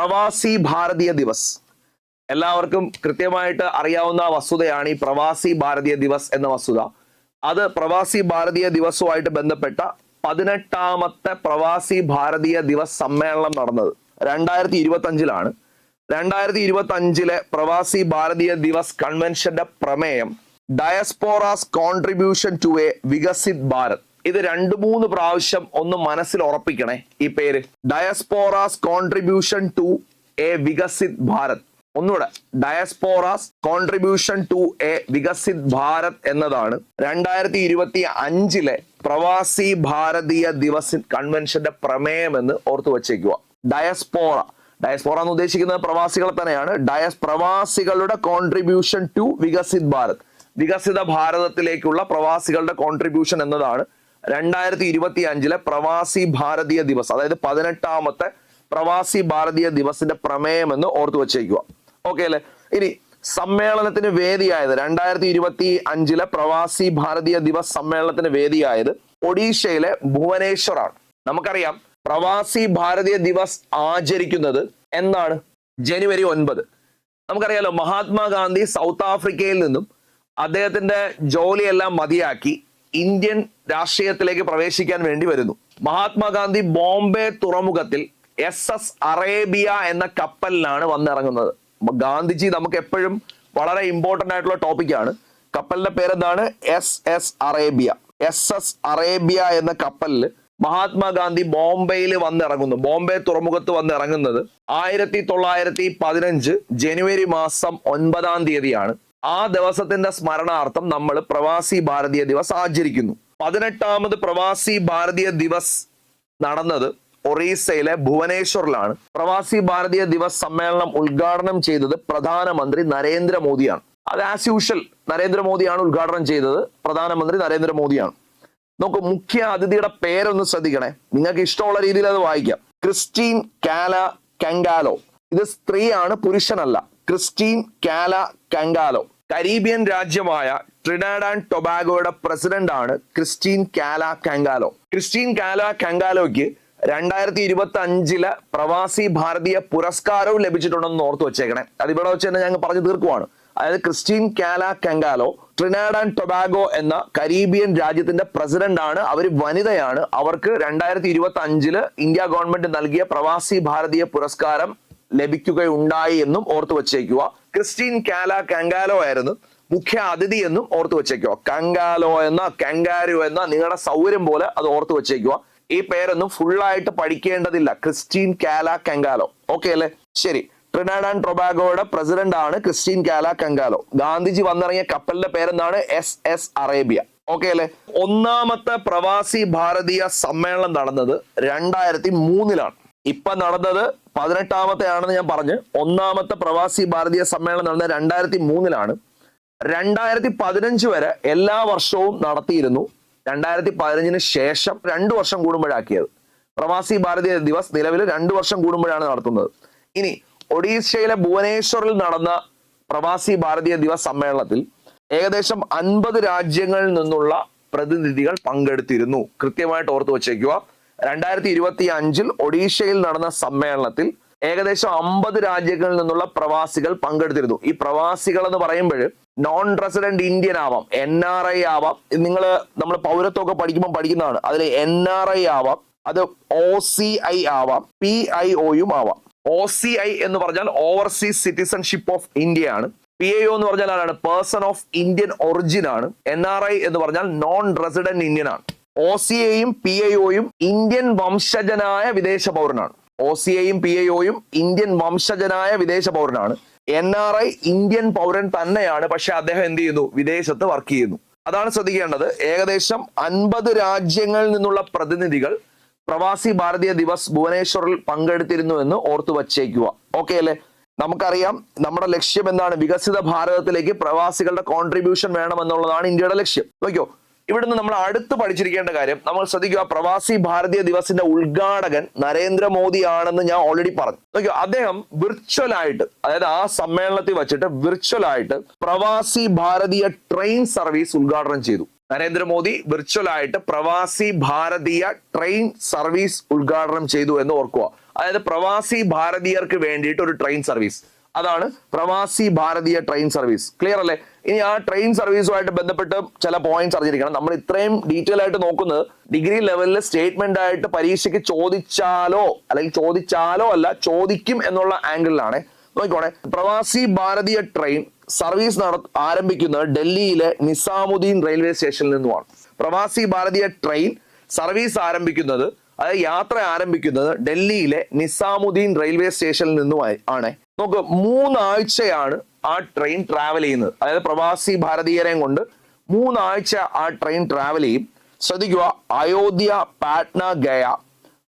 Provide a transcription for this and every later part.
പ്രവാസി ഭാരതീയ ദിവസ്. എല്ലാവർക്കും കൃത്യമായിട്ട് അറിയാവുന്ന വസ്തുതയാണ് ഈ പ്രവാസി ഭാരതീയ ദിവസ് എന്ന വസ്തുത. അത് പ്രവാസി ഭാരതീയ ദിവസവുമായിട്ട് ബന്ധപ്പെട്ട പതിനെട്ടാമത്തെ പ്രവാസി ഭാരതീയ ദിവസ് സമ്മേളനം നടന്നത്. രണ്ടായിരത്തി ഇരുപത്തി അഞ്ചിലാണ് രണ്ടായിരത്തി ഇരുപത്തി അഞ്ചിലെ പ്രവാസി ഭാരതീയ ദിവസ് കൺവെൻഷന്റെ പ്രമേയം diaspora's contribution to a Viksit Bharat ഇത് രണ്ട് മൂന്ന് പ്രാവശ്യം ഒന്ന് മനസ്സിൽ ഉറപ്പിക്കണേ ഈ പേര്. Diaspora's contribution to a Viksit Bharat. ഒന്നുകൂടെ. Diaspora's contribution to a Viksit Bharat എന്നതാണ് രണ്ടായിരത്തി ഇരുപത്തി അഞ്ചിലെ പ്രവാസി ഭാരതീയ ദിവസ് കൺവെൻഷന്റെ പ്രമേയം എന്ന് ഓർത്തു വച്ചേക്കുക. ഡയസ്പോറ ഡയസ്പോറ എന്ന് ഉദ്ദേശിക്കുന്നത് പ്രവാസികളെ തന്നെയാണ്. ഡയസ് പ്രവാസികളുടെ കോൺട്രിബ്യൂഷൻ ടു വികസിത് ഭാരത്. വികസിത ഭാരതത്തിലേക്കുള്ള പ്രവാസികളുടെ കോൺട്രിബ്യൂഷൻ എന്നതാണ് രണ്ടായിരത്തി ഇരുപത്തി അഞ്ചിലെ പ്രവാസി ഭാരതീയ ദിവസ് അതായത് പതിനെട്ടാമത്തെ പ്രവാസി ഭാരതീയ ദിവസിന്റെ പ്രമേയം എന്ന് ഓർത്തു വച്ചേക്കുക. ഓക്കെ അല്ലെ? ഇനി സമ്മേളനത്തിന് വേദിയായത് രണ്ടായിരത്തി ഇരുപത്തി അഞ്ചിലെ പ്രവാസി ഭാരതീയ ദിവസ് സമ്മേളനത്തിന് വേദിയായത് ഒഡീഷയിലെ ഭുവനേശ്വറാണ്. നമുക്കറിയാം പ്രവാസി ഭാരതീയ ദിവസ് ആചരിക്കുന്നത് എന്നാണ്? ജനുവരി ഒൻപത്. നമുക്കറിയാലോ മഹാത്മാഗാന്ധി സൗത്ത് ആഫ്രിക്കയിൽ നിന്നും അദ്ദേഹത്തിന്റെ ജോലിയെല്ലാം മതിയാക്കി ഇന്ത്യൻ രാഷ്ട്രീയത്തിലേക്ക് പ്രവേശിക്കാൻ വേണ്ടി വരുന്നു. മഹാത്മാഗാന്ധി ബോംബെ തുറമുഖത്തിൽ എസ് എസ് അറേബ്യ എന്ന കപ്പലിലാണ് വന്നിറങ്ങുന്നത്. ഗാന്ധിജി നമുക്ക് എപ്പോഴും വളരെ ഇമ്പോർട്ടന്റ് ആയിട്ടുള്ള ടോപ്പിക്കാണ് കപ്പലിന്റെ പേരെന്താണ്? S S Arabia. S S Arabia എന്ന കപ്പലിൽ മഹാത്മാഗാന്ധി ബോംബെയിൽ വന്നിറങ്ങുന്നു. ബോംബെ തുറമുഖത്ത് വന്നിറങ്ങുന്നത് ആയിരത്തി തൊള്ളായിരത്തി പതിനഞ്ച് ജനുവരി മാസം ഒൻപതാം തീയതിയാണ്. ആ ദിവസത്തിന്റെ സ്മരണാർത്ഥം നമ്മൾ പ്രവാസി ഭാരതീയ ദിവസ് ആചരിക്കുന്നു. പതിനെട്ടാമത് പ്രവാസി ഭാരതീയ ദിവസ് നടന്നത് ഒറീസയിലെ ഭുവനേശ്വറിലാണ്. പ്രവാസി ഭാരതീയ ദിവസ് സമ്മേളനം ഉദ്ഘാടനം ചെയ്തത് പ്രധാനമന്ത്രി നരേന്ദ്രമോദിയാണ്. അത് ആസ് യൂഷ്വൽ നരേന്ദ്രമോദിയാണ് ഉദ്ഘാടനം ചെയ്തത്. പ്രധാനമന്ത്രി നരേന്ദ്രമോദിയാണ്. നമുക്ക് മുഖ്യ അതിഥിയുടെ പേരൊന്ന് ശ്രദ്ധിക്കണേ. നിങ്ങൾക്ക് ഇഷ്ടമുള്ള രീതിയിൽ അത് വായിക്കാം. Christine Carla കങ്കാലോ. ഇത് സ്ത്രീയാണ് പുരുഷനല്ല. Christine Carla Kangaloo. കരീബിയൻ രാജ്യമായ ട്രിനാഡ് ആൻഡ് ടൊബാഗോയുടെ പ്രസിഡന്റ് ആണ് ക്രിസ്റ്റീൻ കാല കങ്കാലോ. ക്രിസ്റ്റീൻ കാല കങ്കാലോയ്ക്ക് രണ്ടായിരത്തി ഇരുപത്തി അഞ്ചിലെ പ്രവാസി ഭാരതീയ പുരസ്കാരവും ലഭിച്ചിട്ടുണ്ടെന്ന് ഓർത്ത് വെച്ചേക്കണേ. അത് ഇവിടെ വെച്ച് തന്നെ ഞങ്ങൾ പറഞ്ഞു തീർക്കുവാണ്. അതായത് Christine Carla Kangaloo Trinidad and Tobago എന്ന കരീബിയൻ രാജ്യത്തിന്റെ പ്രസിഡന്റ് ആണ്. അവർ വനിതയാണ്. അവർക്ക് രണ്ടായിരത്തി ഇരുപത്തി അഞ്ചിൽ ഇന്ത്യ ഗവൺമെന്റ് നൽകിയ പ്രവാസി ഭാരതീയ പുരസ്കാരം ലഭിക്കുകയുണ്ടായി എന്നും ഓർത്തു വച്ചേക്കുക. ക്രിസ്റ്റീൻ കാല കങ്കാലോ ആയിരുന്നു. മുഖ്യ അതിഥി എന്നും ഓർത്തു വച്ചേക്കുക. കങ്കാലോ എന്ന കങ്കാരോ എന്ന നിങ്ങളുടെ സൗകര്യം പോലെ അത് ഓർത്തു വച്ചേക്കുക. ഈ പേരൊന്നും ഫുള്ളായിട്ട് പഠിക്കേണ്ടതില്ല. Christine Carla കങ്കാലോ. ഓക്കെ അല്ലേ? ശരി. ട്രിനാഡ് ആൻഡ് ടൊബാഗോയുടെ പ്രസിഡന്റ് ആണ് ക്രിസ്റ്റീൻ കാല കങ്കാലോ. ഗാന്ധിജി വന്നിറങ്ങിയ കപ്പലിന്റെ പേരെന്താണ്? S S Arabia. ഓക്കെ അല്ലെ? ഒന്നാമത്തെ പ്രവാസി ഭാരതീയ സമ്മേളനം നടന്നത് രണ്ടായിരത്തി മൂന്നിലാണ്. ഇപ്പൊ നടന്നത് പതിനെട്ടാമത്തെ ആണെന്ന് ഞാൻ പറഞ്ഞു. ഒന്നാമത്തെ പ്രവാസി ഭാരതീയ സമ്മേളനം നടന്ന രണ്ടായിരത്തി മൂന്നിലാണ് രണ്ടായിരത്തി പതിനഞ്ച് വരെ എല്ലാ വർഷവും നടത്തിയിരുന്നു. രണ്ടായിരത്തി പതിനഞ്ചിന് ശേഷം രണ്ടു വർഷം കൂടുമ്പോഴാക്കിയത്. പ്രവാസി ഭാരതീയ ദിവസ് നിലവിൽ രണ്ടു വർഷം കൂടുമ്പോഴാണ് നടത്തുന്നത്. ഇനി ഒഡീഷയിലെ ഭുവനേശ്വറിൽ നടന്ന പ്രവാസി ഭാരതീയ ദിവസ് സമ്മേളനത്തിൽ ഏകദേശം അൻപത് രാജ്യങ്ങളിൽ നിന്നുള്ള പ്രതിനിധികൾ പങ്കെടുത്തിരുന്നു. കൃത്യമായിട്ട് ഓർത്തു വച്ചേക്കുക. രണ്ടായിരത്തി ഇരുപത്തി അഞ്ചിൽ ഒഡീഷയിൽ നടന്ന സമ്മേളനത്തിൽ ഏകദേശം അമ്പത് രാജ്യങ്ങളിൽ നിന്നുള്ള പ്രവാസികൾ പങ്കെടുത്തിരുന്നു. ഈ പ്രവാസികൾ എന്ന് പറയുമ്പോൾ നോൺ റെസിഡന്റ് ഇന്ത്യൻ ആവാം എൻ ആർ ഐ ആവാം. നിങ്ങൾ നമ്മൾ പൗരത്വമൊക്കെ പഠിക്കുമ്പോൾ പഠിക്കുന്നതാണ്. അതിൽ എൻ ആർ ഐ ആവാം അത് ഒ സി ഐ ആവാം പി ഐ ഒയും ആവാം. ഒ സി ഐ എന്ന് പറഞ്ഞാൽ ഓവർസീസ് സിറ്റിസൺഷിപ്പ് ഓഫ് ഇന്ത്യ ആണ്. പി ഐ ഒ എന്ന് പറഞ്ഞാൽ ആരാണ്? പേഴ്സൺ ഓഫ് ഇന്ത്യൻ ഒറിജിൻ ആണ്. എൻ ആർ ഐ എന്ന് പറഞ്ഞാൽ നോൺ റെസിഡന്റ് ഇന്ത്യൻ ആണ്. ഒ സി എയും പി ഐ ഒയും ഇന്ത്യൻ വംശജനായ വിദേശ പൗരനാണ്. ഒ സി എയും പി ഐ ഒയും ഇന്ത്യൻ വംശജനായ വിദേശ പൗരനാണ്. എൻ ആർ ഐ ഇന്ത്യൻ പൗരൻ തന്നെയാണ് പക്ഷെ അദ്ദേഹം എന്ത് ചെയ്യുന്നു? വിദേശത്ത് വർക്ക് ചെയ്യുന്നു. അതാണ് ശ്രദ്ധിക്കേണ്ടത്. ഏകദേശം അൻപത് രാജ്യങ്ങളിൽ നിന്നുള്ള പ്രതിനിധികൾ പ്രവാസി ഭാരതീയ ദിവസ് ഭുവനേശ്വറിൽ പങ്കെടുത്തിരുന്നു എന്ന് ഓർത്തു വച്ചേക്കുക. ഓക്കെ അല്ലേ? നമുക്കറിയാം നമ്മുടെ ലക്ഷ്യം എന്താണ്? വികസിത ഭാരതത്തിലേക്ക് പ്രവാസികളുടെ കോൺട്രിബ്യൂഷൻ വേണമെന്നുള്ളതാണ് ഇന്ത്യയുടെ ലക്ഷ്യം. നോക്കിയോ? ഇവിടുന്ന് നമ്മൾ അടുത്ത് പഠിച്ചിരിക്കേണ്ട കാര്യം നമ്മൾ ശ്രദ്ധിക്കുക പ്രവാസി ഭാരതീയ ദിവസിന്റെ ഉദ്ഘാടകൻ നരേന്ദ്രമോദി ആണെന്ന് ഞാൻ ഓൾറെഡി പറഞ്ഞു. നോക്കിയോ അദ്ദേഹം വിർച്വൽ ആയിട്ട് അതായത് ആ സമ്മേളനത്തിൽ വെച്ചിട്ട് വിർച്വൽ ആയിട്ട് പ്രവാസി ഭാരതീയ ട്രെയിൻ സർവീസ് ഉദ്ഘാടനം ചെയ്തു. നരേന്ദ്രമോദി വിർച്വൽ ആയിട്ട് പ്രവാസി ഭാരതീയ ട്രെയിൻ സർവീസ് ഉദ്ഘാടനം ചെയ്തു എന്ന് ഓർക്കുക. അതായത് പ്രവാസി ഭാരതീയർക്ക് വേണ്ടിയിട്ട് ഒരു ട്രെയിൻ സർവീസ് അതാണ് Pravasi Bharatiya train service clear അല്ലേ? ഇനി ആ ട്രെയിൻ സർവീസുമായിട്ട് ബന്ധപ്പെട്ട് ചില പോയിന്റ്സ് അറിഞ്ഞിരിക്കണം. നമ്മൾ ഇത്രയും ഡീറ്റെയിൽ ആയിട്ട് നോക്കുന്നത് ഡിഗ്രി ലെവലിൽ സ്റ്റേറ്റ്മെന്റ് ആയിട്ട് പരീക്ഷയ്ക്ക് ചോദിച്ചാലോ അല്ലെങ്കിൽ ചോദിച്ചാലോ അല്ല ചോദിക്കും എന്നുള്ള ആംഗിളിലാണ് നോക്കിക്കോണേ. പ്രവാസി ഭാരതീയ ട്രെയിൻ സർവീസ് നട ആരംഭിക്കുന്നത് ഡൽഹിയിലെ നിസാമുദ്ദീൻ റെയിൽവേ സ്റ്റേഷനിൽ നിന്നുമാണ്. പ്രവാസി ഭാരതീയ ട്രെയിൻ സർവീസ് ആരംഭിക്കുന്നത് അതായത് യാത്ര ആരംഭിക്കുന്നത് ഡൽഹിയിലെ നിസാമുദ്ദീൻ റെയിൽവേ സ്റ്റേഷനിൽ നിന്നുമായി ആണ്. നോക്ക് മൂന്നാഴ്ചയാണ് ആ ട്രെയിൻ ട്രാവൽ ചെയ്യുന്നത്. അതായത് പ്രവാസി ഭാരതീയരെയും കൊണ്ട് മൂന്നാഴ്ച ആ ട്രെയിൻ ട്രാവൽ ചെയ്യും. ശ്രദ്ധിക്കുക അയോധ്യ പാട്ന ഗയ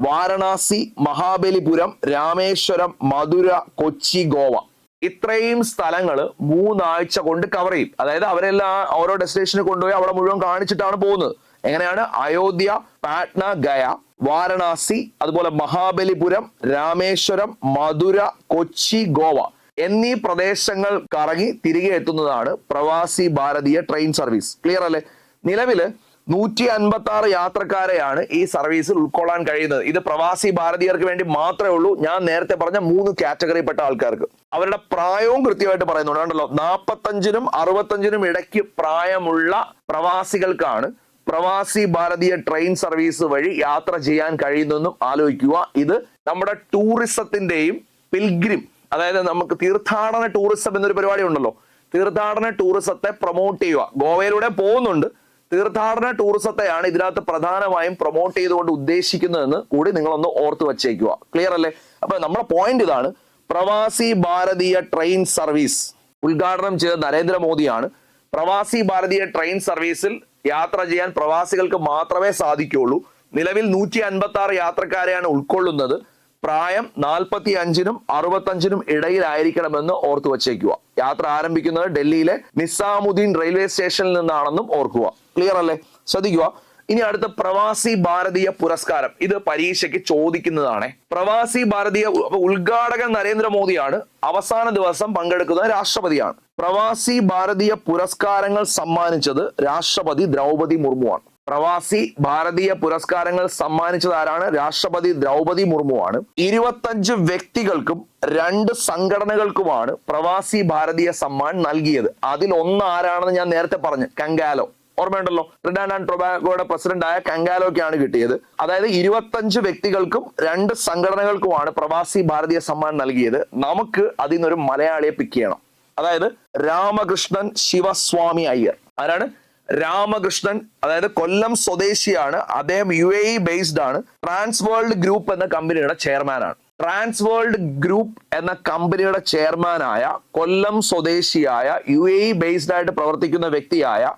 വാരണാസി മഹാബലിപുരം രാമേശ്വരം മധുര കൊച്ചി ഗോവ. ഇത്രയും സ്ഥലങ്ങൾ മൂന്നാഴ്ച കൊണ്ട് കവർ ചെയ്യും. അതായത് അവരെല്ലാം ഓരോ ഡെസ്റ്റിനേഷനിൽ കൊണ്ടുപോയി അവിടെ മുഴുവൻ കാണിച്ചിട്ടാണ് പോകുന്നത്. എങ്ങനെയാണ്? അയോധ്യ പാട്ന ഗയ വാരണാസി അതുപോലെ മഹാബലിപുരം രാമേശ്വരം മധുര കൊച്ചി ഗോവ. എന്നീ പ്രദേശങ്ങൾ കറങ്ങി തിരികെ എത്തുന്നതാണ് Pravasi Bharatiya train service clear അല്ലേ? നിലവിൽ നൂറ്റി അൻപത്തി ആറ് യാത്രക്കാരെയാണ് ഈ സർവീസിൽ ഉൾക്കൊള്ളാൻ കഴിയുന്നത്. ഇത് പ്രവാസി ഭാരതീയർക്ക് വേണ്ടി മാത്രമേ ഉള്ളൂ. ഞാൻ നേരത്തെ പറഞ്ഞ മൂന്ന് കാറ്റഗറിപ്പെട്ട ആൾക്കാർക്ക്. അവരുടെ പ്രായവും കൃത്യമായിട്ട് പറയുന്നുണ്ട്. കണ്ടല്ലോ നാൽപ്പത്തഞ്ചിനും അറുപത്തഞ്ചിനും ഇടയ്ക്ക് പ്രായമുള്ള പ്രവാസികൾക്കാണ് പ്രവാസി ഭാരതീയ ട്രെയിൻ സർവീസ് വഴി യാത്ര ചെയ്യാൻ കഴിയുന്നതെന്നും ആലോചിക്കുക. ഇത് നമ്മുടെ ടൂറിസത്തിന്റെയും പിൽഗ്രിം അതായത് നമുക്ക് തീർത്ഥാടന ടൂറിസം എന്നൊരു പരിപാടി ഉണ്ടല്ലോ. തീർത്ഥാടന ടൂറിസത്തെ പ്രൊമോട്ട് ചെയ്യുക. ഗോവയിലൂടെ പോകുന്നുണ്ട്. തീർത്ഥാടന ടൂറിസത്തെയാണ് ഇതിനകത്ത് പ്രധാനമായും പ്രൊമോട്ട് ചെയ്തുകൊണ്ട് ഉദ്ദേശിക്കുന്നതെന്ന് കൂടി നിങ്ങളൊന്ന് ഓർത്ത് വച്ചേക്കുക. ക്ലിയർ അല്ലേ? അപ്പൊ നമ്മുടെ പോയിന്റ് ഇതാണ് പ്രവാസി ഭാരതീയ ട്രെയിൻ സർവീസ് ഉദ്ഘാടനം ചെയ്ത നരേന്ദ്രമോദിയാണ്. പ്രവാസി ഭാരതീയ ട്രെയിൻ സർവീസിൽ യാത്ര ചെയ്യാൻ പ്രവാസികൾക്ക് മാത്രമേ സാധിക്കുകയുള്ളൂ. നിലവിൽ നൂറ്റി അൻപത്തി ആറ് യാത്രക്കാരെയാണ് ഉൾക്കൊള്ളുന്നത്. പ്രായം നാൽപ്പത്തി അഞ്ചിനും അറുപത്തഞ്ചിനും ഇടയിലായിരിക്കണമെന്ന് ഓർത്തു വച്ചേക്കുക. യാത്ര ആരംഭിക്കുന്നത് ഡൽഹിയിലെ നിസാമുദ്ദീൻ റെയിൽവേ സ്റ്റേഷനിൽ നിന്നാണെന്നും ഓർക്കുക. ക്ലിയർ അല്ലേ? ശ്രദ്ധിക്കുക. ഇനി അടുത്ത പ്രവാസി ഭാരതീയ പുരസ്കാരം. ഇത് പരീക്ഷയ്ക്ക് ചോദിക്കുന്നതാണ്. പ്രവാസി ഭാരതീയ ഉദ്ഘാടകൻ നരേന്ദ്രമോദിയാണ്. അവസാന ദിവസം പങ്കെടുക്കുന്ന രാഷ്ട്രപതിയാണ്. പ്രവാസി ഭാരതീയ പുരസ്കാരങ്ങൾ സമ്മാനിച്ചത് രാഷ്ട്രപതി ദ്രൗപതി മുർമുവാണ്. പ്രവാസി ഭാരതീയ പുരസ്കാരങ്ങൾ സമ്മാനിച്ചത് ആരാണ് രാഷ്ട്രപതി ദ്രൗപതി മുർമുവാണ്. ഇരുപത്തഞ്ച് വ്യക്തികൾക്കും രണ്ട് സംഘടനകൾക്കുമാണ് പ്രവാസി ഭാരതീയ സമ്മാൻ നൽകിയത്. അതിൽ ഒന്ന് ആരാണെന്ന് ഞാൻ നേരത്തെ പറഞ്ഞു. കങ്കാലോ ഓർമ്മയുണ്ടല്ലോ? ട്രിഡാൻഡ് ആൻഡ് ടൊബാഗോയുടെ പ്രസിഡന്റ് ആയ കങ്കാലോക്കാണ് കിട്ടിയത്. അതായത് ഇരുപത്തഞ്ച് വ്യക്തികൾക്കും രണ്ട് സംഘടനകൾക്കുമാണ് പ്രവാസി ഭാരതീയ സമ്മാൻ നൽകിയത്. നമുക്ക് അതിൽ നിന്നൊരു മലയാളിയെ പിക്ക് ചെയ്യണം. അതായത് രാമകൃഷ്ണൻ ശിവസ്വാമി അയ്യർ. ആരാണ്? രാമകൃഷ്ണൻ അതായത് കൊല്ലം സ്വദേശിയാണ്. അദ്ദേഹം യു എ ഇ ബേസ്ഡ് ആണ്. ട്രാൻസ് വേൾഡ് ഗ്രൂപ്പ് എന്ന കമ്പനിയുടെ ചെയർമാനാണ് ട്രാൻസ് വേൾഡ് ഗ്രൂപ്പ് എന്ന കമ്പനിയുടെ ചെയർമാനായ കൊല്ലം സ്വദേശിയായ യു എ ഇ ബേസ്ഡ് ആയിട്ട് പ്രവർത്തിക്കുന്ന വ്യക്തിയായ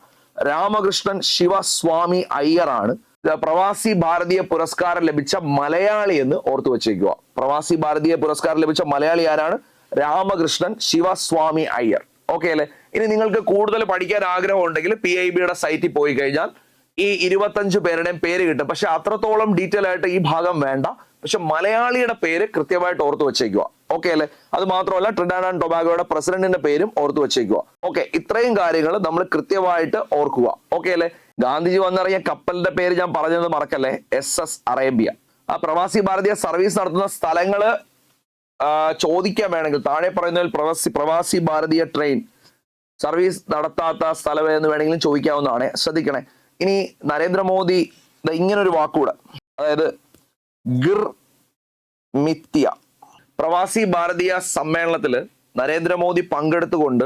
രാമകൃഷ്ണൻ ശിവസ്വാമി അയ്യറാണ് പ്രവാസി ഭാരതീയ പുരസ്കാരം ലഭിച്ച മലയാളി എന്ന് ഓർത്തു വച്ചേക്കുക. പ്രവാസി ഭാരതീയ പുരസ്കാരം ലഭിച്ച മലയാളി ആരാണ്? രാമകൃഷ്ണൻ ശിവസ്വാമി അയ്യർ. ഓക്കെ അല്ലെ? ഇനി നിങ്ങൾക്ക് കൂടുതൽ പഠിക്കാൻ ആഗ്രഹം ഉണ്ടെങ്കിൽ പി ഐ ബിയുടെ സൈറ്റിൽ പോയി കഴിഞ്ഞാൽ ഈ ഇരുപത്തഞ്ച് പേരുടെയും പേര് കിട്ടും. പക്ഷെ അത്രത്തോളം ഡീറ്റെയിൽ ആയിട്ട് ഈ ഭാഗം വേണ്ട. പക്ഷെ മലയാളിയുടെ പേര് കൃത്യമായിട്ട് ഓർത്തു വെച്ചേക്കുക. ഓക്കെ അല്ലെ? അത് മാത്രമല്ല ട്രിഡാൻ ആൻഡ് ടൊബാഗോയുടെ പ്രസിഡന്റിന്റെ പേരും ഓർത്തു വെച്ചേക്കുക. ഓക്കെ ഇത്രയും കാര്യങ്ങൾ നമ്മൾ കൃത്യമായിട്ട് ഓർക്കുക. ഓക്കെ അല്ലെ? ഗാന്ധിജി വന്നിറങ്ങിയ കപ്പലിന്റെ പേര് ഞാൻ പറഞ്ഞത് മറക്കല്ലേ? എസ് എസ് അറേബ്യ ആ പ്രവാസി ഭാരതീയ സർവീസ് നടത്തുന്ന സ്ഥലങ്ങൾ ചോദിക്കാൻ വേണമെങ്കിൽ താഴെ പറയുന്നതിൽ പ്രവാസി പ്രവാസി ഭാരതീയ ട്രെയിൻ സർവീസ് നടത്താത്ത സ്ഥലം എന്ന് വേണമെങ്കിലും ചോദിക്കാവുന്നതാണ്. ശ്രദ്ധിക്കണേ. ഇനി നരേന്ദ്രമോദി ഇങ്ങനൊരു വാക്കുകൂടെ. അതായത് ഗിർ മിത്യ. പ്രവാസി ഭാരതീയ സമ്മേളനത്തിൽ നരേന്ദ്രമോദി പങ്കെടുത്തുകൊണ്ട്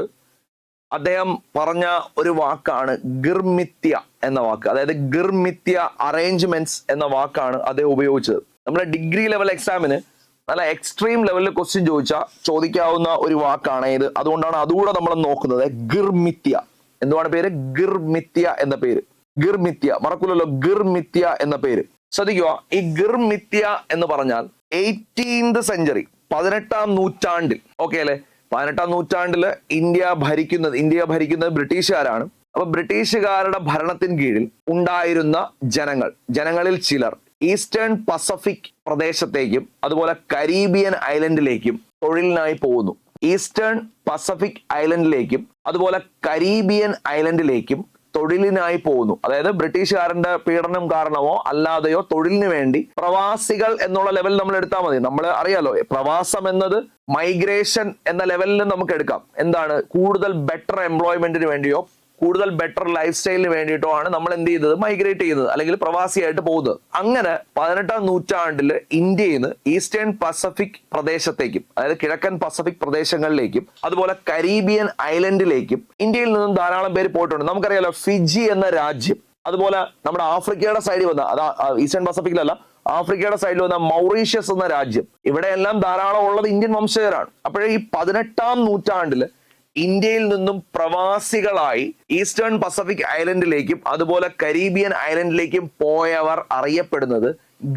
അദ്ദേഹം പറഞ്ഞ ഒരു വാക്കാണ് ഗിർമിത്യ എന്ന വാക്ക്. അതായത് ഗിർമിത്യ അറേഞ്ച്മെന്റ്സ് എന്ന വാക്കാണ് അദ്ദേഹം ഉപയോഗിച്ചത്. നമ്മുടെ ഡിഗ്രി ലെവൽ എക്സാമിന് നല്ല എക്സ്ട്രീം ലെവലിൽ ക്വസ്റ്റ്യൻ ചോദിച്ചാൽ ചോദിക്കാവുന്ന ഒരു വാക്കാണ് ഇത്. അതുകൊണ്ടാണ് അതുകൂടെ നമ്മൾ നോക്കുന്നത്. ഗിർമിത്യ. എന്തുവാണ് പേര്? ഗിർമിത്യ എന്ന പേര്. ഗിർമിത്യ. മറക്കൂലല്ലോ. ഗിർമിത്യ എന്ന പേര്. ശ്രദ്ധിക്കുക. ഈ ഗിർമിത്യ എന്ന് പറഞ്ഞാൽ എയ്റ്റീൻത് സെഞ്ചുറി പതിനെട്ടാം നൂറ്റാണ്ടിൽ. ഓക്കെ അല്ലെ? പതിനെട്ടാം നൂറ്റാണ്ടിൽ ഇന്ത്യ ഭരിക്കുന്നത് ഇന്ത്യ ഭരിക്കുന്നത് ബ്രിട്ടീഷുകാരാണ്. അപ്പൊ ബ്രിട്ടീഷുകാരുടെ ഭരണത്തിന് കീഴിൽ ഉണ്ടായിരുന്ന ജനങ്ങൾ ജനങ്ങളിൽ ചിലർ ഈസ്റ്റേൺ പസഫിക് പ്രദേശത്തേക്കും അതുപോലെ കരീബിയൻ ഐലൻഡിലേക്കും തൊഴിലിനായി പോകുന്നു. ഈസ്റ്റേൺ പസഫിക് ഐലൻഡിലേക്കും അതുപോലെ കരീബിയൻ ഐലൻഡിലേക്കും തൊഴിലിനായി പോകുന്നു. അതായത് ബ്രിട്ടീഷുകാരന്റെ പീഡനം കാരണമോ അല്ലാതെയോ തൊഴിലിന് വേണ്ടി പ്രവാസികൾ എന്നുള്ള ലെവൽ നമ്മൾ എടുത്താൽ മതി. നമ്മൾ അറിയാലോ പ്രവാസം എന്നത് മൈഗ്രേഷൻ എന്ന ലെവലിൽ നമുക്ക് എടുക്കാം. എന്താണ്? കൂടുതൽ ബെറ്റർ എംപ്ലോയ്മെന്റിന് വേണ്ടിയോ കൂടുതൽ ബെറ്റർ ലൈഫ് സ്റ്റൈലിന് വേണ്ടിയിട്ടോ ആണ് നമ്മൾ എന്ത് ചെയ്തത്? മൈഗ്രേറ്റ് ചെയ്തത്. അല്ലെങ്കിൽ പ്രവാസിയായിട്ട് പോകുന്നത്. അങ്ങനെ പതിനെട്ടാം നൂറ്റാണ്ടിൽ ഇന്ത്യയിൽ നിന്ന് ഈസ്റ്റേൺ പസഫിക് പ്രദേശത്തേക്കും അതായത് കിഴക്കൻ പസഫിക് പ്രദേശങ്ങളിലേക്കും അതുപോലെ കരീബിയൻ ഐലൻഡിലേക്കും ഇന്ത്യയിൽ നിന്നും ധാരാളം പേര് പോയിട്ടുണ്ട്. നമുക്കറിയാലോ ഫിജി എന്ന രാജ്യം അതുപോലെ നമ്മുടെ ആഫ്രിക്കയുടെ സൈഡിൽ വന്ന അതാ ഈസ്റ്റേൺ പസഫിക്കിലല്ല ആഫ്രിക്കയുടെ സൈഡിൽ വന്ന മൗറീഷ്യസ് എന്ന രാജ്യം. ഇവിടെയെല്ലാം ധാരാളം ഉള്ളത് ഇന്ത്യൻ വംശജരാണ്. അപ്പോഴേ ഈ പതിനെട്ടാം നൂറ്റാണ്ടിൽ ഇന്ത്യയിൽ നിന്നും പ്രവാസികളായി ഈസ്റ്റേൺ പസഫിക് ഐലൻഡിലേക്കും അതുപോലെ കരീബിയൻ ഐലൻഡിലേക്കും പോയവർ അറിയപ്പെടുന്നത്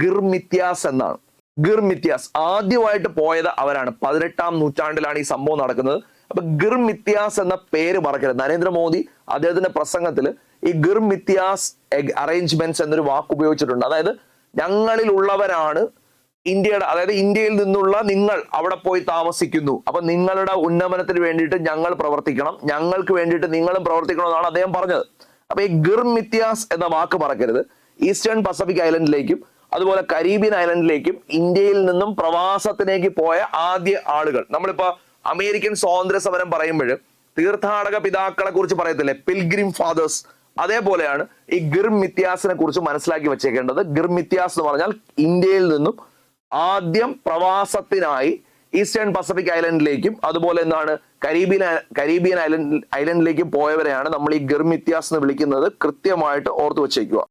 ഗിർമിത്യാസ് എന്നാണ്. ഗിർമിത്യാസ് ആദ്യമായിട്ട് പോയത് അവരാണ്. പതിനെട്ടാം നൂറ്റാണ്ടിലാണ് ഈ സംഭവം നടക്കുന്നത്. അപ്പൊ ഗിർമിത്യാസ് എന്ന പേര് മറക്കരുത്. നരേന്ദ്രമോദി അദ്ദേഹത്തിന്റെ പ്രസംഗത്തിൽ ഈ ഗിർമിത്യാസ് അറേഞ്ച്മെന്റ്സ് എന്നൊരു വാക്ക് ഉപയോഗിച്ചിട്ടുണ്ട് അതായത് ഞങ്ങളിലുള്ളവരാണ് ഇന്ത്യയുടെ അതായത് ഇന്ത്യയിൽ നിന്നുള്ള നിങ്ങൾ അവിടെ പോയി താമസിക്കുന്നു. അപ്പൊ നിങ്ങളുടെ ഉന്നമനത്തിന് വേണ്ടിയിട്ട് ഞങ്ങൾ പ്രവർത്തിക്കണം. ഞങ്ങൾക്ക് വേണ്ടിയിട്ട് നിങ്ങളും പ്രവർത്തിക്കണം എന്നാണ് അദ്ദേഹം പറഞ്ഞത്. അപ്പൊ ഈ ഗിർമിത്യാസ് എന്ന വാക്ക് മറക്കരുത്. ഈസ്റ്റേൺ പസഫിക് ഐലൻഡിലേക്കും അതുപോലെ കരീബിയൻ ഐലൻഡിലേക്കും ഇന്ത്യയിൽ നിന്നും പ്രവാസത്തിലേക്ക് പോയ ആദ്യ ആളുകൾ. നമ്മളിപ്പോ അമേരിക്കൻ സ്വാതന്ത്ര്യ സമരം പറയുമ്പോൾ തീർത്ഥാടക പിതാക്കളെ കുറിച്ച് പറയത്തില്ലേ? പിൽഗ്രിം ഫാദേഴ്സ് അതേപോലെയാണ് ഈ ഗിർമിത്യാസിനെ കുറിച്ച് മനസ്സിലാക്കി വെച്ചേക്കേണ്ടത്. ഗിർമിത്യാസ് എന്ന് പറഞ്ഞാൽ ഇന്ത്യയിൽ നിന്നും ആദ്യം പ്രവാസത്തിനായി ഈസ്റ്റേൺ പസഫിക് ഐലൻഡിലേക്കും അതുപോലെ എന്താണ് കരീബിയൻ കരീബിയൻ ഐലൻഡ് ഐലൻഡിലേക്കും പോയവരെയാണ് നമ്മൾ ഈ ഗർമിത്യാസ് എന്ന് വിളിക്കുന്നത്. കൃത്യമായിട്ട് ഓർത്തു വെച്ചേക്കുക.